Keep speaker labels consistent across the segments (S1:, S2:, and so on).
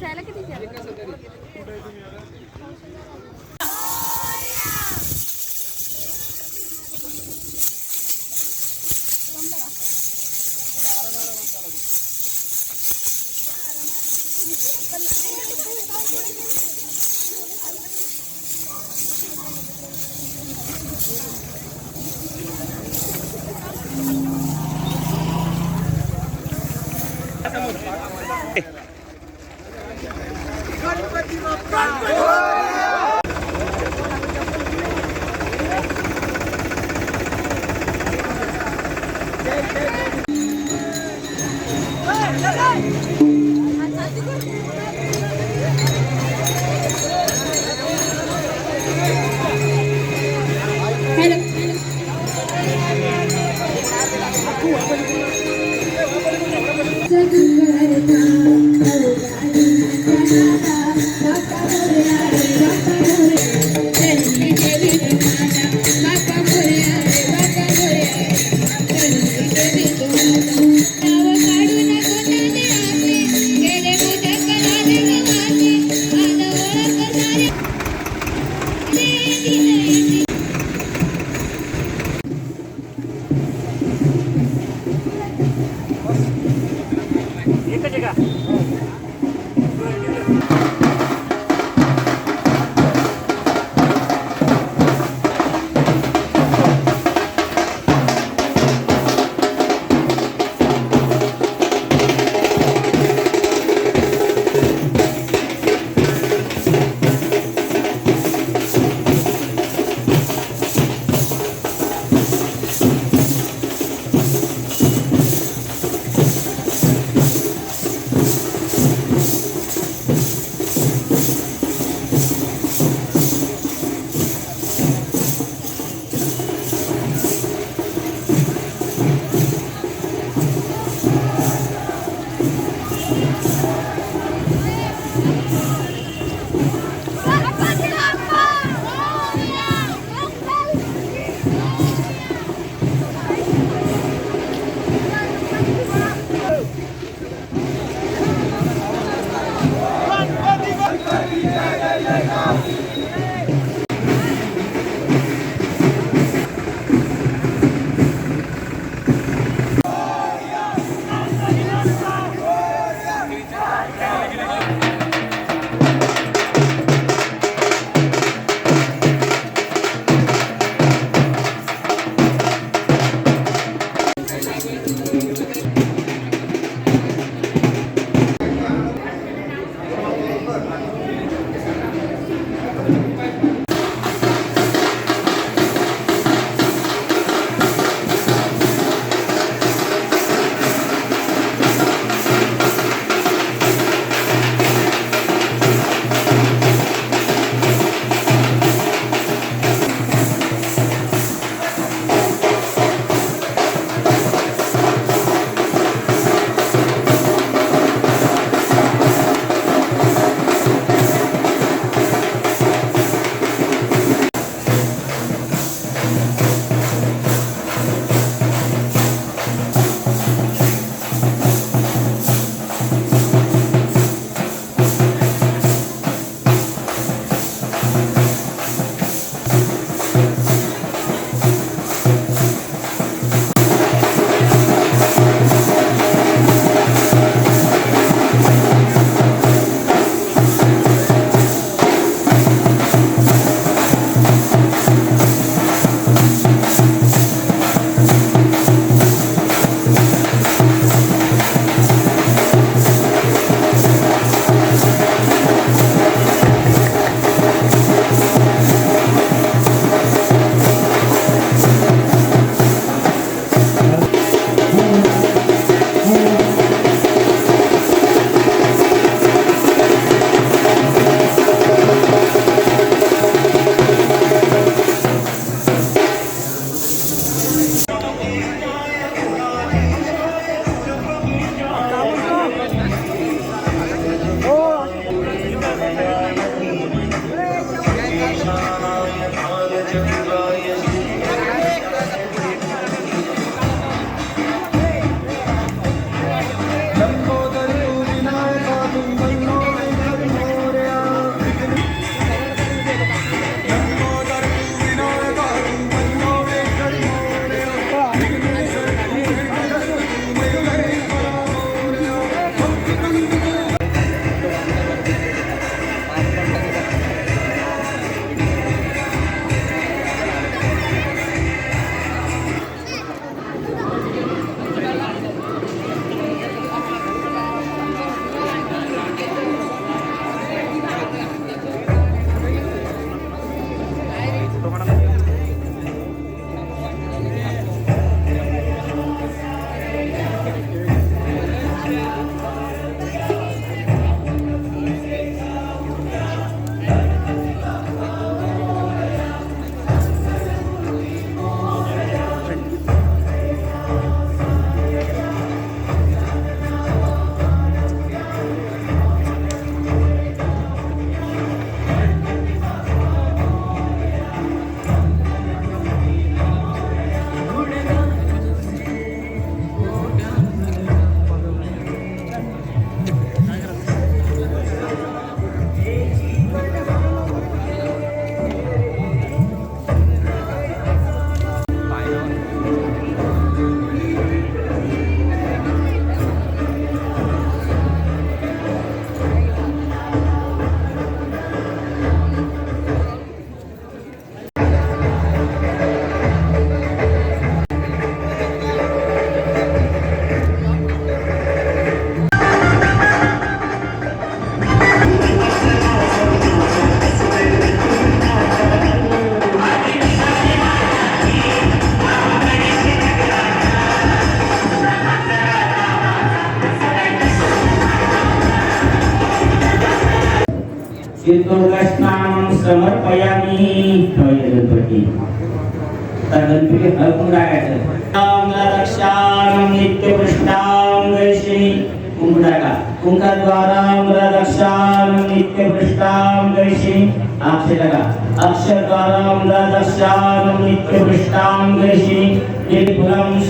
S1: ശാലൊക്കെ ¡Gol! ¡Gol! ¡Gol! ¡Gol! ¡Gol! Thank you.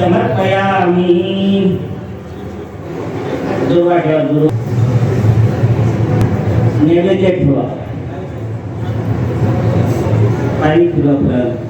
S1: समर्पयामि दुर्वा ठेवा दुर्वा नैवेद्य ठेवा पाणी फुलं फुलं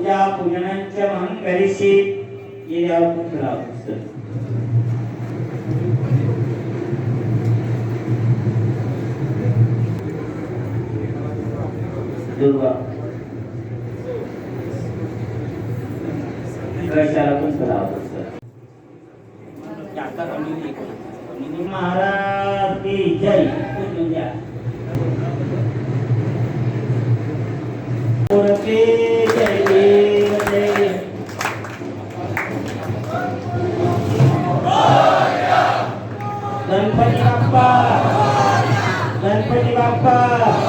S1: विरिकम पूजा पूजनांचे महान करिशी ये यावर पुस्तक पुस्तक दुर्वा कशाला पण करावं महाराज की जय। गणपती बाप्पा गणपती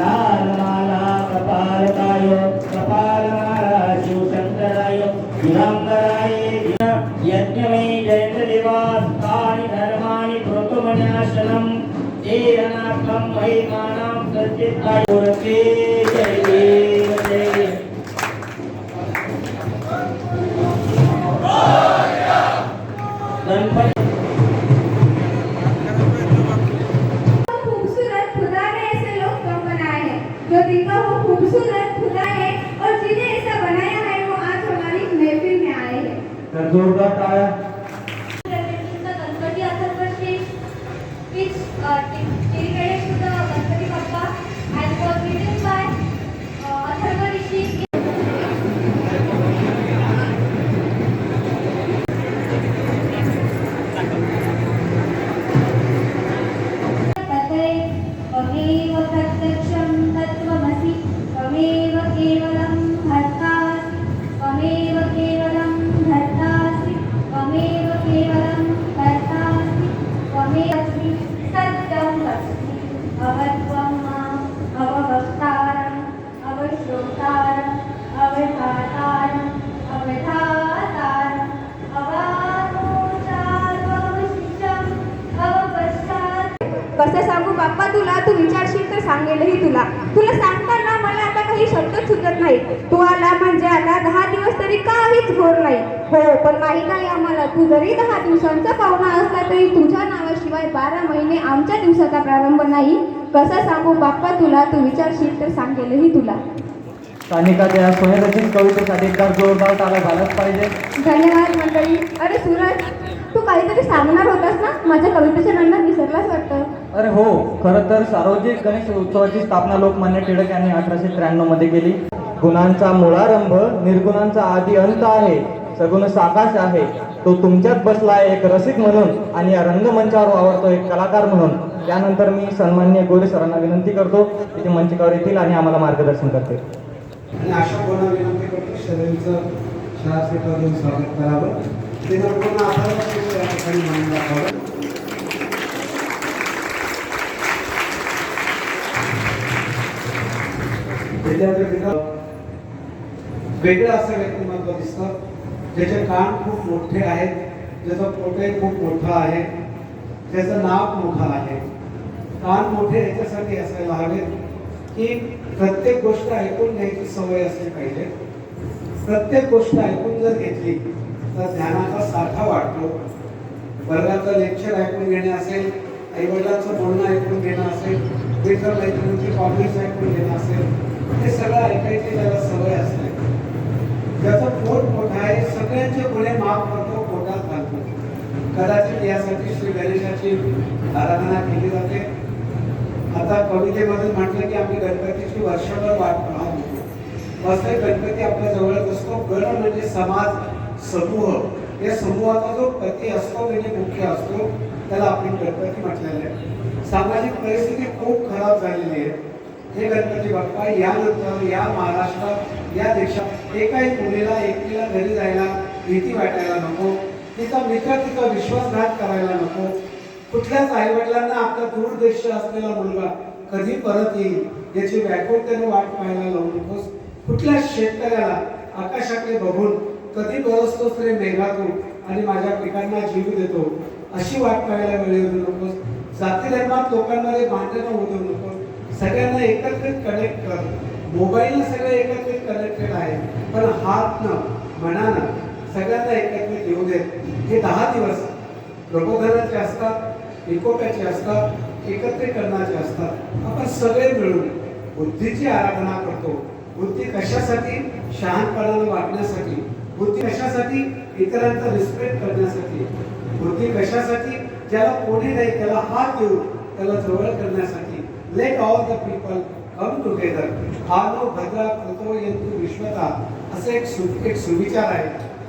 S2: கபாலமாலா கபாலகாயோ கபாலமாலா சிவசங்கராயோ திகம்பராயே யஜ்ஞமை ஜெயந்த தேவாஸ் தானி
S3: தர்மாணி जोरदार टाळ्या
S2: गणपतीचा Ganpati Atharvashirsha which uh, dedicated to the Ganpati Bappa and was written by uh, Atharva Rishi. तते त्वमेव प्रत्यक्षं तत्त्वमसि त्वमेव केवलं भर्तासि त्वमेव केवलं भर्तासि त्वमेव केवलं कर्तासि त्वमेव सत्यं वच्मि अवत्वं माम् अववक्तारम् अवश्रोतारम् अवधातारम् अवधातारम् अवानोचारवशिष्यम् अवपश्चात् कसं सांगू बाप्पा तुला तू विचारशील तर सांगेलही तुला तुला सांगताना मला आता काही शब्द सुचत नाही तू आला म्हणजे आला दहा दिवस तरी काहीच घोर नाही हो पण माहीत आहे आम्हाला तू जरी दहा दिवसांचा पाहुणा असला तरी तुझ्या नावाशिवाय बारा महिने आमच्या दिवसाचा प्रारंभ नाही. कसं सांगू बाप्पा तुला तू विचारशील तर सांगेलही तुला.
S3: सानिकाच्या या स्वयंरचित कवितेसाठी एकदा जोरदार टाळ्या झाल्याच पाहिजे.
S2: धन्यवाद मंडळी. अरे सूरज तू काहीतरी सांगणार होतास ना? माझ्या कवितेच्या नंतर विसरलाच वाटतं.
S3: अरे हो खरं तर सार्वजनिक गणेश उत्सवाची स्थापना लोकमान्य टिळक यांनी अठराशे त्र्याण्णवमध्ये केली. गुणांचा मुळारंभ निर्गुणांचा आदी अंत आहे. सगुण साकाश आहे. तो तुमच्यात बसला आहे एक रसिक म्हणून आणि या रंगमंचावर वावरतो एक कलाकार म्हणून. त्यानंतर मी सन्मान्य गोरे सरांना विनंती करतो की ते मंचकावर येतील आणि आम्हाला मार्गदर्शन करतील.
S4: आणि अशा कोणा विनंती करतो? शरीरचं शाळा स्वागत करावं. ते लोकांना विद्यार्थी वेगळं असं व्यक्तिमत्व दिसतं. ज्याचे कान खूप मोठे आहेत ज्याचं पोटे खूप मोठं आहे ज्याचं नाक मोठं आहे. कान मोठे याच्यासाठी असायला हवेत की प्रत्येक गोष्ट ऐकून घ्यायची सवय असली पाहिजे. प्रत्येक गोष्ट ऐकून जर घेतली तर ध्यानाचा साठा वाढतो. वर्गाचं लेक्चर ऐकून घेणे असेल आईवडिलांचं बोलणं ऐकून घेणं असेल मित्र मैत्रिणींची कॉमेंट्स ऐकून घेणं असेल हे सगळं ऐकायची त्याला सवय असते. ज्याचं पोट मोठं आहे सगळ्यांचे गुन्हे माफ करतो पोटात घालतो कदाचित यासाठी श्री गणेशाची आराधना केली जाते. आता कवितेमध्ये म्हटलं की आम्ही गणपतीची वर्षभर वाट पाहत होतो. वास्तविक गणपती आपल्या जवळच असतो. गण म्हणजे समाज समूह. या समूहाचा जो पती असतो म्हणजे मुख्य असतो. त्याला आपण गणपती म्हटलेलं आहे. सामाजिक परिस्थिती खूप खराब झालेली आहे. हे गणपती बाप्पा यानंतर या महाराष्ट्रात या देशात एकाही मुलीला एकटीला घरी जायला भीती वाटायला नको. तिचा मित्र तिचा विश्वासघात करायला नको. कुठल्याच आई वडिलांना आपला दूरदृश्य असलेला मुलगा कधी परत येईल याची व्याकुळतेने वाट पाहायला लावू नकोस. कुठल्या शेतकऱ्याला आकाशाकडे बघून कधी बरसतोस रे मेघातून आणि माझ्या पिकांना जीव देतो अशी वाट पाहायला वेळ येऊ नकोस. जाती धर्मात लोकांमध्ये भांडणं होऊ देऊ नकोस. सगळ्यांना एकत्रित कनेक्ट कर. मोबाईल सगळं एकत्रित कनेक्टेड आहे. पण हात न मनानं सगळ्यांना एकत्रित येऊ देत. हे दहा दिवस प्रबोधनाचे असतात एकोप्याचे असतात एकत्रीकरणाचे असतात. आपण सगळे मिळून बुद्धीची आराधना करतो. बुद्धी कशासाठी? शहाणपणानं वागण्यासाठी बुद्धी कशासाठी? इतरांचा रिस्पेक्ट करण्यासाठी. बुद्धी कशासाठी? ज्याला कोणी नाही त्याला हात देऊन त्याला जवळ करण्यासाठी. Let all the people come together आलो भद्रा कृतो यंतु विश्वता असे एक सु एक सुविचार आहे.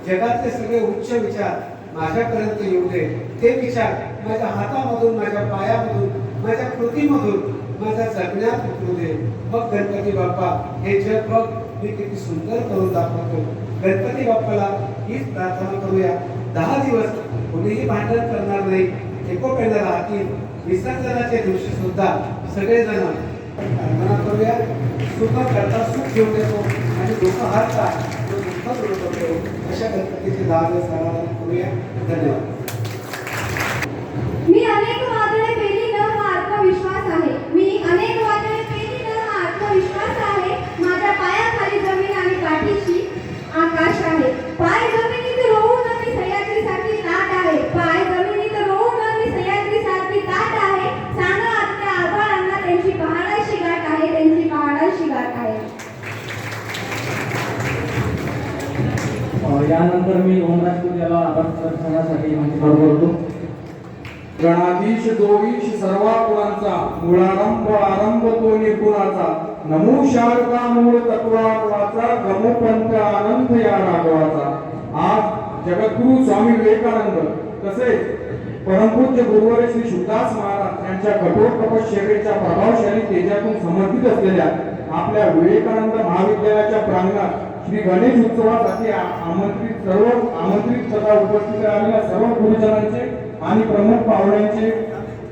S4: जगातले सगळे उच्च विचार माझ्यापर्यंत येऊ दे. ते विचार माझ्या हातामधून माझ्या पायामधून माझ्या कृतीमधून माझ्या जगण्यात उतरू दे. मग गणपती बाप्पा हे जग बघ. मी किती सुंदर करून दाखवतो. गणपती बाप्पाला हीच प्रार्थना करूया. दहा दिवस कोणीही भांडण करणार नाही. एकोप्यानं राहतील विसर्जनाच्या दिवशी सुद्धा सगळेजण प्रार्थना करूया. सुख करता सुख घेऊन येतो आणि दुःख हरता तो दुःख दूर करतो. अशा गणपतीची दहा दिवस आराधना करूया. धन्यवाद.
S2: मी अनेक
S3: यानंतर मी ओमराजपूर याला आभार प्रदर्शनासाठी मंचकावर म्हणजे बोलतो
S5: गणाधीश दोईश सर्वा कुळांचा मुळारंभ आरंभ तो निपुणाचा. नमो शारदा मूळ तत्वाचा गमोपंथ आनंद या राघवाचा. आज जगद्गुरु स्वामी विवेकानंद तसेच परमपूज्य गुरुवारी श्री शुद्धास महाराज यांच्या कठोर तपश्चर्येच्या प्रभावशाली तेजातून समर्पित असलेल्या आपल्या विवेकानंद महाविद्यालयाच्या प्रांगणात श्री गणेश उत्सवासाठी आमंत्रित सर्व आमंत्रित तथा उपस्थित राहिलेल्या सर्व गुरुजनांचे आणि प्रमुख पाहुण्यांचे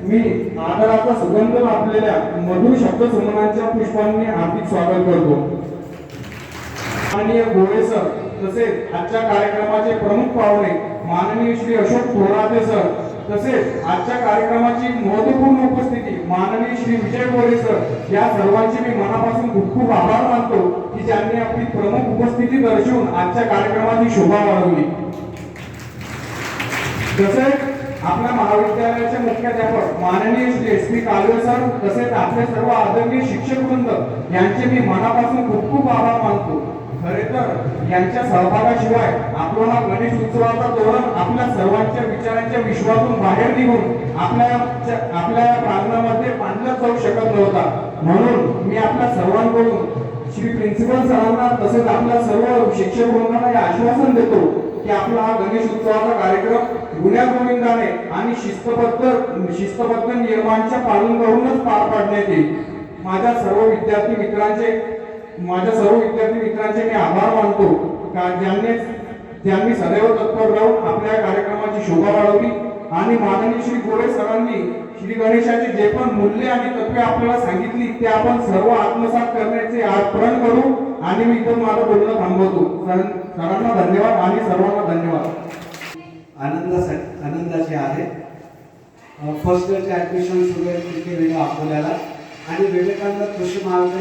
S5: मी आदराचा सुगंध लाभलेल्या मधुर शब्द सुमनांच्या पुष्पांनी हार्दिक स्वागत करतो. माननीय गोळे सर तसेच आजच्या कार्यक्रमाचे प्रमुख पाहुणे माननीय श्री अशोक थोराते सर तसेच आजच्या कार्यक्रमाची महत्त्वपूर्ण उपस्थिती माननीय श्री विजय गोरे सर या सर्वांचे मी मनापासून खूप खूप आभार मानतो की ज्यांनी आपली प्रमुख उपस्थिती दर्शवून आजच्या कार्यक्रमाची शोभा वाढवली. तसेच आपल्या महाविद्यालयाचे मुख्याध्यापक माननीय Shri S P Kalve sir तसेच आपले सर्व आदरणीय शिक्षक वृंद यांचे मी मनापासून खूप खूप आभार मानतो. खरे तर यांच्या सहभागाशिवाय आपल्याला गणेश उत्सवाचा तोरण आपल्या सर्वांच्या विचारांच्या विश्वातून बाहेर निघून आपल्या आपल्या प्रांगणामध्ये बांधलाच जाऊ शकत नव्हता. म्हणून मी आपल्या सर्वांकडून श्री प्रिन्सिपल सरांना तसेच आपल्या सर्व शिक्षक वृंदांना हे आश्वासन देतो की की आपला हा गणेश उत्सवाचा कार्यक्रम गुण्या गोविंदाने आणि शिस्तबद्ध शिस्तबद्ध नियमांच्या पालन करूनच पार पाडण्यात येईल. माझ्या सर्व विद्यार्थी मित्रांचे माझ्या सर्व विद्यार्थी मित्रांचे मी आभार मानतो. का ज्यांनी ज्यांनी सदैव तत्पर राहून आपल्या कार्यक्रमाची शोभा वाढवली. आणि माननीय श्री गोरे सरांनी श्री गणेशाचे जे पण मूल्य आणि तत्वे आपल्याला सांगितली ते आपण सर्व आत्मसात करण्याचे आज प्रण करू. आणि मी इथून माझं बोलणं थांबवतो. सरांना धन्यवाद आणि सर्वांना धन्यवाद.
S4: आनंदासाठी आनंदाचे आहे. फर्स्ट इयरचे ॲडमिशन सुरू आहे तिथे वेगळं अकोल्याला आणि विवेकानंद कृषी महाविद्यालय